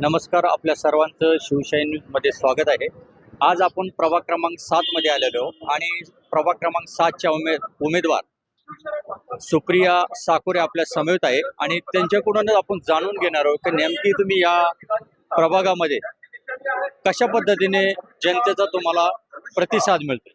नमस्कार आपल्या सर्वांचं शिवशाहीमध्ये स्वागत आहे. आज आपण प्रभाग क्रमांक सातमध्ये आलेलो आणि प्रभाग क्रमांक सातच्या उमेद उमेदवार सुप्रिया साकुरे आपल्या समेत आहे आणि त्यांच्याकडूनच आपण जाणून घेणार आहोत की नेमकी तुम्ही या प्रभागामध्ये कशा पद्धतीने जनतेचा तुम्हाला प्रतिसाद मिळतो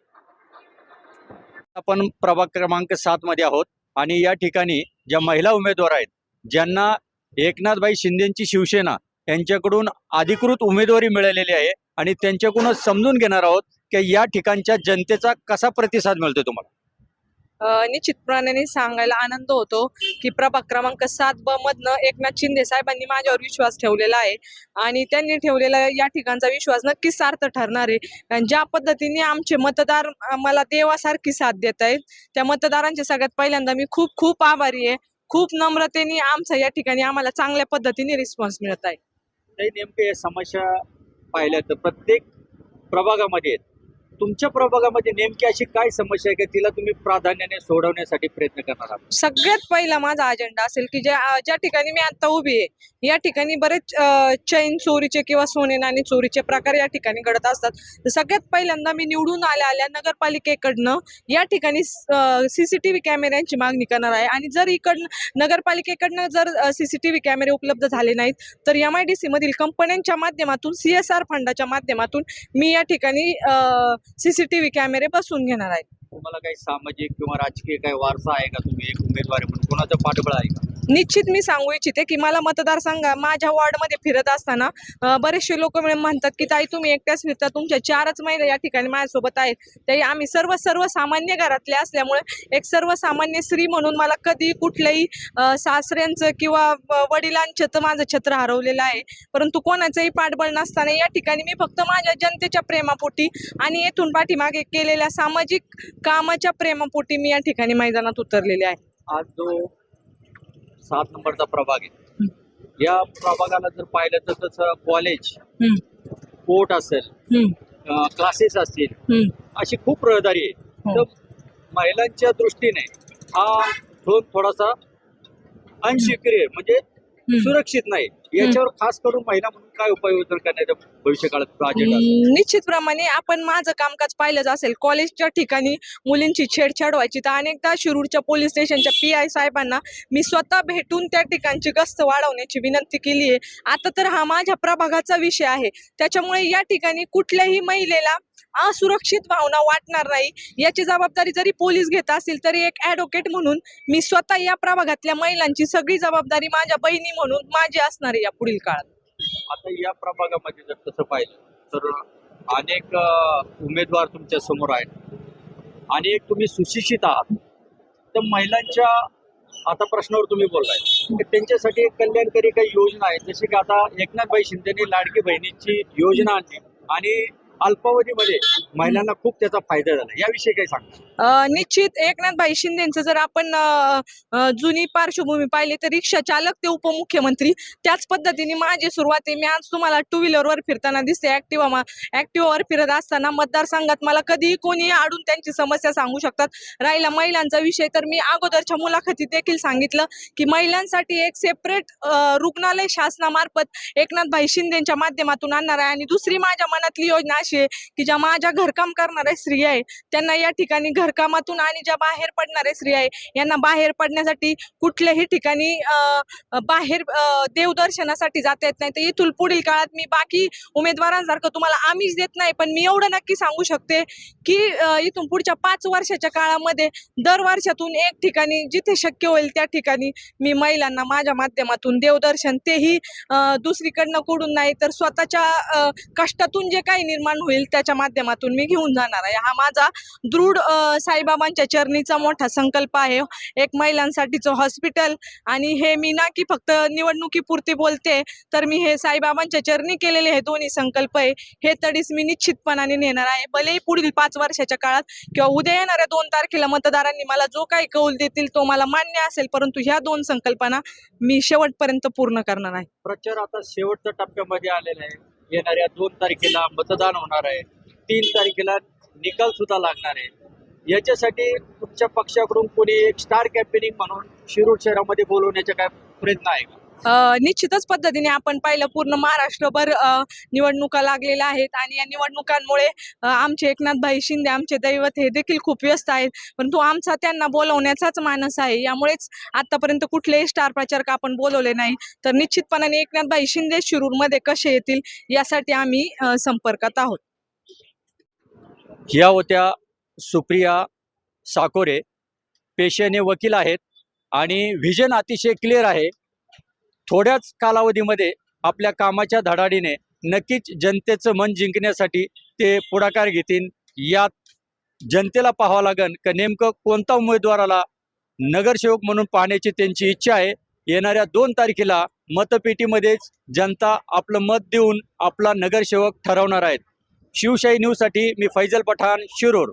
आपण प्रभाग क्रमांक सातमध्ये आहोत आणि या ठिकाणी ज्या महिला उमेदवार आहेत ज्यांना एकनाथबाई शिंदेंची शिवसेना यांच्याकडून अधिकृत उमेदवारी मिळालेली आहे आणि त्यांच्याकडूनच समजून घेणार आहोत की या ठिकाणच्या जनतेचा कसा प्रतिसाद मिळतो तुम्हाला? अ, निश्चितपणाने सांगायला आनंद होतो की प्रभाग क्रमांक सात ब मधनं एकनाथ शिंदे साहेबांनी माझ्यावर विश्वास ठेवलेला आहे. आणि त्यांनी ठेवलेला या ठिकाणचा विश्वास नक्कीच सार्थ ठरणार आहे. आणि ज्या पद्धतीने आमचे मतदार मला देवासारखी साथ देत आहेत त्या मतदारांचे सगळ्यात पहिल्यांदा मी खूप खूप आभारी आहे. खूप नम्रतेने आमचा या ठिकाणी आम्हाला चांगल्या पद्धतीने रिस्पॉन्स मिळत आहे. काही नेमकं या समस्या पाहिल्या तर प्रत्येक प्रभागामध्ये आहेत. तुमच्या प्रभागामध्ये नेमकी अशी काय समस्या आहे की? तिला तुम्ही प्राधान्याने सोडवण्यासाठी प्रयत्न करणार आहात? सगळ्यात पहिला माझा अजेंडा असेल की ज्या ज्या ठिकाणी मी आता उभी आहे या ठिकाणी बरेच चैन चोरीचे किंवा सोने नाणे चोरीचे प्रकार या ठिकाणी घडत असतात. तर सगळ्यात पहिल्यांदा मी निवडून आल्या आल्या नगरपालिकेकडनं या ठिकाणी सीसीटीव्ही कॅमेऱ्यांची मागणी करणार आहे. आणि जर इकडनं नगरपालिकेकडनं जर सीसीटीव्ही कॅमेरे उपलब्ध झाले नाहीत तर एम आय डी सी मधील कंपन्यांच्या माध्यमातून सी एस आर फंडाच्या माध्यमातून मी या ठिकाणी सीसीटीव्ही कॅमेरे बसवून घेणार आहे तुम्हाला काही सामाजिक किंवा राजकीय काही वारसा आहे का? तुम्ही एक उमेदवार आहे म्हणून. कोणाचं पाठबळ आहे का? निश्चित मी सांगू इच्छिते की मला मतदारसंघ माझ्या वॉर्डमध्ये फिरत असताना बरेचसे लोक मिळून म्हणतात की ताई तुम्ही एकट्याच फिरता. तुमच्या चारच महिला या ठिकाणी माझ्यासोबत आहेत. तरी आम्ही सर्व सर्वसामान्य घरातले असल्यामुळे एक सर्वसामान्य स्त्री म्हणून मला कधी कुठल्याही सासऱ्यांचं किंवा वडिलांचं तर माझं छत्र हरवलेलं आहे. परंतु कोणाचंही पाठबळ नसताना या ठिकाणी मी फक्त माझ्या जनतेच्या प्रेमापोटी आणि येथून पाठीमागे केलेल्या सामाजिक कामाच्या प्रेमापोटी मी या ठिकाणी मैदानात उतरलेले आहे. आज जो सात नंबरचा प्रभाग आहे. या प्रभागाला जर पाहिलं तर तसं कॉलेज कोर्ट असेल क्लासेस असतील. अशी खूप रहदारी आहे. हो. तर महिलांच्या दृष्टीने हा झोन थोडासा आहे म्हणजे सुरक्षित नाही. याच्यावर खास करून महिला म्हणून काय उपाययोजना करण्याचा भविष्य काळात निश्चितप्रमाणे आपण माझं कामकाज पाहिलंच असेल. कॉलेजच्या ठिकाणी मुलींची छेडछाड व्हायची. तर अनेकदा शिरूरच्या पोलीस स्टेशनच्या पी आय साहेबांना मी स्वतः भेटून त्या ठिकाणची गस्त वाढवण्याची विनंती केली आहे आता तर हा माझ्या प्रभागाचा विषय आहे. त्याच्यामुळे या ठिकाणी कुठल्याही महिलेला असुरक्षित भावना वाटणार नाही. याची जबाबदारी जरी पोलीस घेत असतील तरी एक ॲडव्होकेट म्हणून मी स्वतः या प्रभागातल्या महिलांची सगळी जबाबदारी माझ्या बहिणी म्हणून माझी असणार आहे या पुढील काळात. आता या प्रभागामध्ये जर तसं पाहिलं तर अनेक उमेदवार तुमच्यासमोर आहेत. आणि एक तुम्ही सुशिक्षित आहात. तर महिलांच्या आता प्रश्नावर तुम्ही बोललाय. की त्यांच्यासाठी एक कल्याणकारी काही योजना आहेत जशी की आता एकनाथबाई शिंदेने लाडकी बहिणीची योजना आणली. आणि अल्पावधीमध्ये महिलांना खूप त्याचा फायदा झाला. याविषयी काय सांगा. निश्चित एकनाथभाई शिंदेचं जर आपण जुनी पार्श्वभूमी पाहिली तर रिक्षा चालक ते उपमुख्यमंत्री. त्याच पद्धतीने माझी सुरुवात आहे. मी आज तुम्हाला टू व्हीलरवर फिरताना दिसते. ऍक्टिवा ऍक्टिवावर फिरत असताना मतदारसंघात मला कधीही कोणी आडून त्यांची समस्या सांगू शकतात. राहिला महिलांचा विषय तर मी अगोदरच्या मुलाखतीत देखील सांगितलं की महिलांसाठी एक सेपरेट रुग्णालय शासनामार्फत एकनाथभाई शिंदेच्या माध्यमातून आणणार आहे. आणि दुसरी माझ्या मनातली योजना अशी आहे की ज्या माझ्या घरकाम करणाऱ्या स्त्रिया आहे त्यांना या ठिकाणी घरकामातून आणि ज्या बाहेर पडणाऱ्या स्त्रिया आहे यांना बाहेर पडण्यासाठी कुठल्याही ठिकाणी बाहेर देवदर्शनासाठी जाता येत नाही. तर इथून पुढील काळात मी बाकी उमेदवारांसारखं तुम्हाला आमिष देत नाही पण मी एवढं नक्की सांगू शकते की इथून पुढच्या पाच वर्षाच्या काळामध्ये दर वर्षातून एक ठिकाणी जिथे शक्य होईल त्या ठिकाणी मी महिलांना माझ्या माध्यमातून देवदर्शन तेही दुसरीकडनं कोडून नाही तर स्वतःच्या कष्टातून जे काही निर्माण होईल त्याच्या माध्यमातून मी घेऊन जाणार आहे. हा माझा दृढ साईबाबांच्या चरणीचा मोठा संकल्प आहे. एक महिलांसाठीचं हॉस्पिटल आणि हे मी ना की फक्त निवडणुकीपुरती बोलते तर मी हे साईबाबांच्या चरणी केलेले हे दोन्ही संकल्प आहे. हे तडीस मी निश्चितपणाने नेणार आहे. भलेही पुढील पाच वर्षाच्या काळात किंवा उद्या येणाऱ्या दोन तारखेला मतदारांनी मला जो काही कौल देतील तो मला मान्य असेल परंतु ह्या दोन संकल्पना मी शेवटपर्यंत पूर्ण करणार आहे. प्रचार आता शेवटच्या टप्प्यामध्ये आलेला आहे. येणाऱ्या दोन तारखेला मतदान होणार आहे. तीन तारखेला निकाल सुद्धा लागणार आहे. याच्यासाठी तुमच्या पक्षाकडून कोणी एक स्टार कॅम्पेनिंग म्हणून शिरूर शहरामध्ये बोलवण्याचा काय प्रयत्न आहे का? निश्चितच पद्धतीने आपण पाहिलं पूर्ण महाराष्ट्रभर निवडणुका लागलेल्या आहेत आणि या निवडणुकांमुळे आमचे एकनाथभाई शिंदे आमचे दैवत हे देखील खूप व्यस्त आहेत. परंतु आमचा त्यांना बोलवण्याचाच मानस आहे. यामुळेच आतापर्यंत कुठलेही स्टार प्रचारक आपण बोलवले नाही. तर निश्चितपणाने एकनाथभाई शिंदे शिरूरमध्ये कसे येतील यासाठी आम्ही संपर्कात आहोत. ह्या होत्या सुप्रिया साकोरे. पेशाने वकील आहेत आणि व्हिजन अतिशय क्लिअर आहे. थोड्याच कालावधीमध्ये आपल्या कामाच्या धडाडीने नक्कीच जनतेचं मन जिंकण्यासाठी ते पुढाकार घेतील. यात जनतेला पाहावं लागेल का नेमकं कोणता उमेदवाराला नगरसेवक म्हणून पाहण्याची त्यांची इच्छा आहे. येणाऱ्या दोन तारखेला मतपेटीमध्येच जनता आपलं मत देऊन आपला नगरसेवक ठरवणार आहेत. शिवशाही न्यूजसाठी मी फैजल पठाण शिरूर.